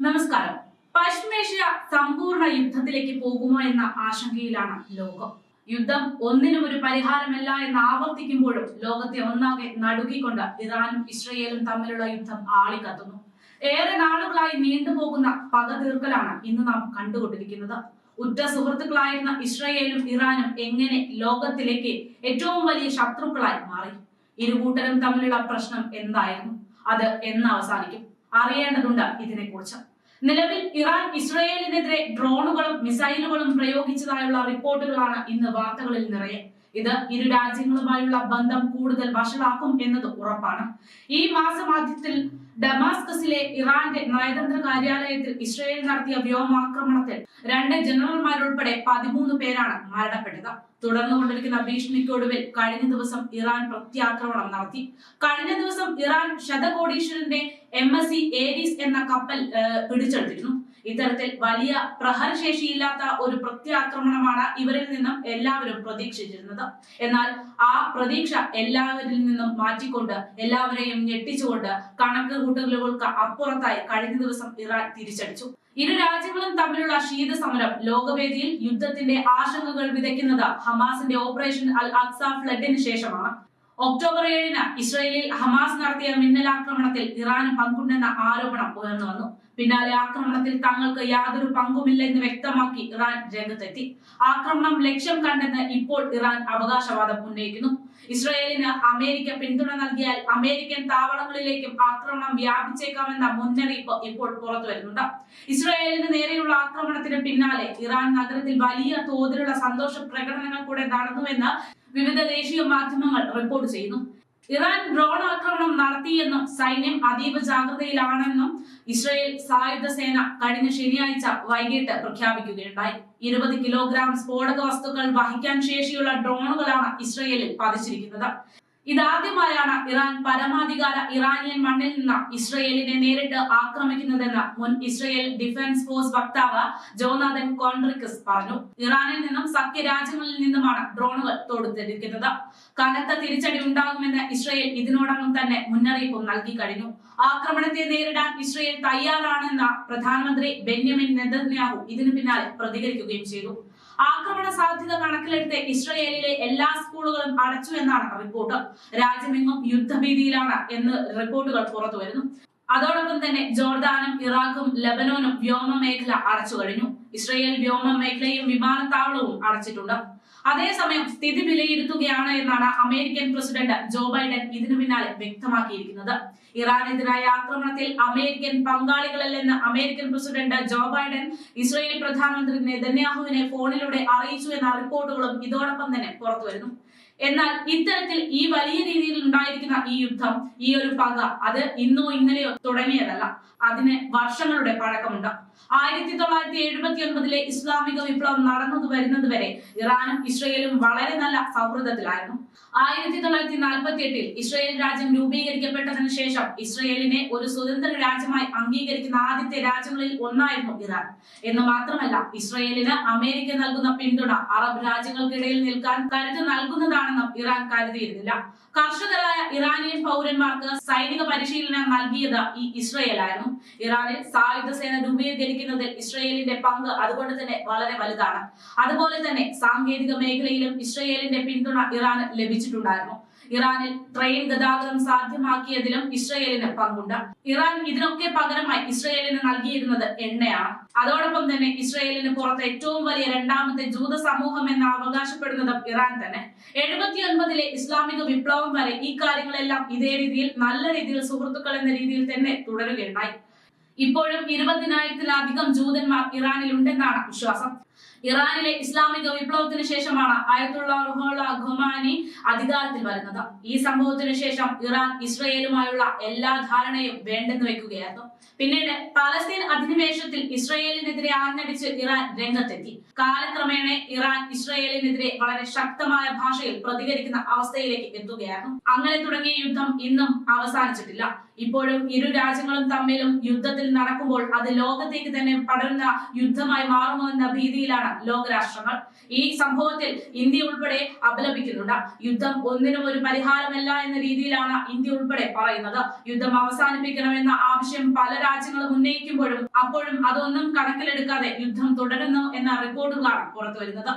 നമസ്കാരം. പശ്ചിമേഷ്യ സമ്പൂർണ യുദ്ധത്തിലേക്ക് പോകുമോ എന്ന ആശങ്കയിലാണ് ലോകം. യുദ്ധം ഒന്നിനും ഒരു പരിഹാരമല്ല എന്ന് ആവർത്തിക്കുമ്പോഴും ലോകത്തെ ഒന്നാകെ നടുക്കിക്കൊണ്ട് ഇറാനും ഇസ്രയേലും തമ്മിലുള്ള യുദ്ധം ആളിക്കത്തുന്നു. ഏറെ നാളുകളായി നീണ്ടുപോകുന്ന പക തീർക്കലാണ് ഇന്ന് നാം കണ്ടുകൊണ്ടിരിക്കുന്നത്. ഉറ്റ സുഹൃത്തുക്കളായിരുന്ന ഇസ്രയേലും ഇറാനും എങ്ങനെ ലോകത്തിലേക്ക് ഏറ്റവും വലിയ ശത്രുക്കളായി മാറി? ഇരുകൂട്ടരും തമ്മിലുള്ള പ്രശ്നം എന്തായിരുന്നു? അത് എന്ന് അവസാനിക്കും. അറിയേണ്ടതുണ്ട് ഇതിനെക്കുറിച്ച്. നിലവിൽ ഇറാൻ ഇസ്രയേലിനെതിരെ ഡ്രോണുകളും മിസൈലുകളും പ്രയോഗിച്ചതായുള്ള റിപ്പോർട്ടുകളാണ് ഇന്ന് വാർത്തകളിൽ നിറയെ. ഇത് ഇരു രാജ്യങ്ങളുമായുള്ള ബന്ധം കൂടുതൽ വഷളാക്കും എന്നത് ഉറപ്പാണ്. ഈ മാസമാദ്യത്തിൽ ഡമാസ്കസിലെ ഇറാന്റെ നയതന്ത്ര കാര്യാലയത്തിൽ ഇസ്രയേൽ നടത്തിയ വ്യോമാക്രമണത്തിൽ രണ്ട് ജനറൽമാരുൾപ്പെടെ പതിമൂന്ന് പേരാണ് മരണപ്പെട്ടത്. തുടർന്നുകൊണ്ടിരിക്കുന്ന ഭീഷണിക്കൊടുവിൽ കഴിഞ്ഞ ദിവസം ഇറാൻ പ്രത്യാക്രമണം നടത്തി. കഴിഞ്ഞ ദിവസം ഇറാൻ ശതകോടീശ്വരന്റെ എം എസ് സി ഏരീസ് എന്ന കപ്പൽ പിടിച്ചെടുത്തിരുന്നു. ഇത്തരത്തിൽ വലിയ പ്രഹരശേഷിയില്ലാത്ത ഒരു പ്രത്യാക്രമണമാണ് ഇവരിൽ നിന്നും എല്ലാവരും പ്രതീക്ഷിച്ചിരുന്നത്. എന്നാൽ ആ പ്രതീക്ഷ എല്ലാവരിൽ നിന്നും മാറ്റിക്കൊണ്ട് എല്ലാവരെയും ഞെട്ടിച്ചുകൊണ്ട് കണക്ക് കൂട്ടലുകൾക്ക് അപ്പുറത്തായി കഴിഞ്ഞ ദിവസം ഇറാൻ തിരിച്ചടിച്ചു. ഇരു രാജ്യങ്ങളും തമ്മിലുള്ള ശീത സമരം ലോകവേദിയിൽ യുദ്ധത്തിന്റെ ആശങ്കകൾ വിതയ്ക്കുന്നത് ഹമാസിന്റെ ഓപ്പറേഷൻ അൽ അക്സ ഫ്ലഡിന് ശേഷമാണ്. ഒക്ടോബർ ഏഴിന് ഇസ്രയേലിൽ ഹമാസ് നടത്തിയ മിന്നലാക്രമണത്തിൽ ഇറാൻ പങ്കുണ്ടെന്ന ആരോപണം ഉയർന്നു വന്നു. പിന്നാലെ ആക്രമണത്തിൽ തങ്ങൾക്ക് യാതൊരു പങ്കുമില്ലെന്ന് വ്യക്തമാക്കി ഇറാൻ രംഗത്തെത്തി. ആക്രമണം ലക്ഷ്യം കണ്ടെന്ന് ഇപ്പോൾ ഇറാൻ അവകാശവാദം ഉന്നയിക്കുന്നു. ഇസ്രയേലിന് അമേരിക്ക പിന്തുണ നൽകിയാൽ അമേരിക്കൻ താവളങ്ങളിലേക്കും ആക്രമണം വ്യാപിച്ചേക്കാമെന്ന മുന്നറിയിപ്പ് ഇപ്പോൾ പുറത്തു വരുന്നുണ്ട്. ഇസ്രയേലിന് നേരെയുള്ള ആക്രമണത്തിന് പിന്നാലെ ഇറാൻ നഗരത്തിൽ വലിയ തോതിലുള്ള സന്തോഷ പ്രകടനങ്ങൾ കൂടെ നടന്നുവെന്ന് വിവിധ ദേശീയ മാധ്യമങ്ങൾ റിപ്പോർട്ട് ചെയ്യുന്നു. ഇറാൻ ഡ്രോൺ ആക്രമണം നടത്തിയെന്നും സൈന്യം അതീവ ജാഗ്രതയിലാണെന്നും ഇസ്രയേൽ സായുധ സേന കഴിഞ്ഞ ശനിയാഴ്ച വൈകിട്ട് പ്രഖ്യാപിക്കുകയുണ്ടായി. ഇരുപത് കിലോഗ്രാം സ്ഫോടക വസ്തുക്കൾ വഹിക്കാൻ ശേഷിയുള്ള ഡ്രോണുകളാണ് ഇസ്രയേലിൽ പതിച്ചിരിക്കുന്നത്. ഇതാദ്യമായാണ് ഇറാൻ പരമാധികാര ഇറാനിയൻ മണ്ണിൽ നിന്ന് ഇസ്രയേലിനെ നേരിട്ട് ആക്രമിക്കുന്നതെന്ന് മുൻ ഇസ്രയേൽ ഡിഫൻസ് ഫോഴ്സ് വക്താവ് ജോനാഥൻ കോൺട്രിക്കസ് പറഞ്ഞു. ഇറാനിൽ നിന്നും സഖ്യ രാജ്യങ്ങളിൽ നിന്നുമാണ് ഡ്രോണുകൾ തൊടുത്തിരിക്കുന്നത്. കനത്ത തിരിച്ചടി ഉണ്ടാകുമെന്ന് ഇസ്രയേൽ ഇതിനോടകം തന്നെ മുന്നറിയിപ്പ് നൽകി കഴിഞ്ഞു. ആക്രമണത്തെ നേരിടാൻ ഇസ്രയേൽ തയ്യാറാണെന്ന പ്രധാനമന്ത്രി ബെന്യമിൻ നെതന്യാഹു ഇതിനു പിന്നാലെ പ്രതികരിക്കുകയും ചെയ്തു. ആക്രമണ സാധ്യത കണക്കിലെടുത്ത് ഇസ്രയേലിലെ എല്ലാ സ്കൂളുകളും അടച്ചു എന്നാണ് റിപ്പോർട്ട്. രാജ്യമെങ്ങും യുദ്ധഭീതിയിലാണ് എന്ന് റിപ്പോർട്ടുകൾ പുറത്തു വരുന്നു. അതോടൊപ്പം തന്നെ ജോർദാനും ഇറാഖും ലബനോനും വ്യോമ മേഖല അടച്ചു കഴിഞ്ഞു. ഇസ്രയേൽ വ്യോമ മേഖലയും വിമാനത്താവളവും അടച്ചിട്ടുണ്ട്. അതേസമയം സ്ഥിതി വിലയിരുത്തുകയാണ് എന്നാണ് അമേരിക്കൻ പ്രസിഡന്റ് ജോ ബൈഡൻ ഇതിനു പിന്നാലെ വ്യക്തമാക്കിയിരിക്കുന്നത്. ഇറാനെതിരായ ആക്രമണത്തിൽ American പങ്കാളികളല്ലെന്ന് American president Joe Biden Israel പ്രധാനമന്ത്രി നെതന്യാഹുവിനെ ഫോണിലൂടെ അറിയിച്ചു എന്ന റിപ്പോർട്ടുകളും ഇതോടൊപ്പം തന്നെ പുറത്തുവരുന്നു എന്നാൽ ഇത്തരത്തിൽ ഈ വലിയ രീതിയിൽ ഉണ്ടായിരിക്കുന്ന ഈ യുദ്ധം ഈ ഒരു പക അത് ഇന്നോ ഇന്നലെയോ തുടങ്ങിയതല്ല. അതിന് വർഷങ്ങളുടെ പഴക്കമുണ്ട്. ആയിരത്തി തൊള്ളായിരത്തി എഴുപത്തി ഒൻപതിലെ ഇസ്ലാമിക വിപ്ലവം നടന്നത് വരുന്നത് വരെ ഇറാനും ഇസ്രയേലും വളരെ നല്ല സൗഹൃദത്തിലായിരുന്നു. ആയിരത്തി തൊള്ളായിരത്തി നാൽപ്പത്തി എട്ടിൽ ഇസ്രയേൽ രാജ്യം രൂപീകരിക്കപ്പെട്ടതിനു ശേഷം ഇസ്രയേലിനെ ഒരു സ്വതന്ത്ര രാജ്യമായി അംഗീകരിക്കുന്ന ആദ്യത്തെ രാജ്യങ്ങളിൽ ഒന്നായിരുന്നു ഇറാൻ. എന്ന് മാത്രമല്ല ഇസ്രയേലിന് അമേരിക്ക നൽകുന്ന പിന്തുണ അറബ് രാജ്യങ്ങൾക്കിടയിൽ നിൽക്കാൻ കരുത്ത് നൽകുന്നതാണെന്നും ഇറാൻ കരുതിയിരുന്നില്ല. കർഷകരായ ഇറാനിയൻ പൗരന്മാർക്ക് സൈനിക പരിശീലനം നൽകിയത് ഈ ഇസ്രയേലായിരുന്നു. ഇറാനിൽ സായുധ സേന രൂപീകരിക്കുന്നതിൽ ഇസ്രയേലിന്റെ പങ്ക് അതുകൊണ്ട് തന്നെ വളരെ വലുതാണ്. അതുപോലെ തന്നെ സാങ്കേതിക മേഖലയിലും ഇസ്രയേലിന്റെ പിന്തുണ ഇറാന് ലഭിച്ചിട്ടുണ്ടായിരുന്നു. ഇറാനിൽ ട്രെയിൻ ഗതാഗതം സാധ്യമാക്കിയതിലും ഇസ്രയേലിന് പങ്കുണ്ട്. ഇറാൻ ഇതിനൊക്കെ പകരമായി ഇസ്രയേലിന് നൽകിയിരുന്നത് എണ്ണയാണ്. അതോടൊപ്പം തന്നെ ഇസ്രയേലിന് പുറത്ത് ഏറ്റവും വലിയ രണ്ടാമത്തെ ജൂത സമൂഹം എന്ന് അവകാശപ്പെടുന്നതും ഇറാൻ തന്നെ. എഴുപത്തി ഒൻപതിലെ ഇസ്ലാമിക വിപ്ലവം വരെ ഈ കാര്യങ്ങളെല്ലാം ഇതേ രീതിയിൽ നല്ല രീതിയിൽ സുഹൃത്തുക്കൾ എന്ന രീതിയിൽ തന്നെ തുടരുകയുണ്ടായി. ഇപ്പോഴും ഇരുപതിനായിരത്തിലധികം ജൂതന്മാർ ഇറാനിൽ ഉണ്ടെന്നാണ് വിശ്വാസം. ഇറാനിലെ ഇസ്ലാമിക വിപ്ലവത്തിന് ശേഷമാണ് ആയത്തുള്ള റുഹോള ഖുമാനി അധികാരത്തിൽ വരുന്നത്. ഈ സംഭവത്തിന് ശേഷം ഇറാൻ ഇസ്രയേലുമായുള്ള എല്ലാ ധാരണയും വേണ്ടെന്ന് വെക്കുകയായിരുന്നു. പിന്നീട് പലസ്തീൻ അധിനിവേശത്തിൽ ഇസ്രയേലിനെതിരെ ആഞ്ഞടിച്ച് ഇറാൻ രംഗത്തെത്തി. കാലക്രമേണ ഇറാൻ ഇസ്രയേലിനെതിരെ വളരെ ശക്തമായ ഭാഷയിൽ പ്രതികരിക്കുന്ന അവസ്ഥയിലേക്ക് എത്തുകയായിരുന്നു. അങ്ങനെ തുടങ്ങിയ യുദ്ധം ഇന്നും അവസാനിച്ചിട്ടില്ല. ഇപ്പോഴും ഇരു രാജ്യങ്ങളും തമ്മിലും യുദ്ധത്തിൽ നടക്കുമ്പോൾ അത് ലോകത്തേക്ക് തന്നെ പടരുന്ന യുദ്ധമായി മാറുമോ എന്ന ഭീതിയിലാണ് ലോകരാഷ്ട്രങ്ങൾ. ഈ സംഭവത്തിൽ ഇന്ത്യ ഉൾപ്പെടെ അപലപിക്കുന്നുണ്ട്. യുദ്ധം ഒന്നിനും ഒരു പരിഹാരമല്ല എന്ന രീതിയിലാണ് ഇന്ത്യ ഉൾപ്പെടെ പറയുന്നത്. യുദ്ധം അവസാനിപ്പിക്കണമെന്ന ആവശ്യം പല രാജ്യങ്ങളും ഉന്നയിക്കുമ്പോഴും അപ്പോഴും അതൊന്നും കണക്കിലെടുക്കാതെ യുദ്ധം തുടരുന്നു എന്ന റിപ്പോർട്ടുകളാണ് പുറത്തുവരുന്നത്.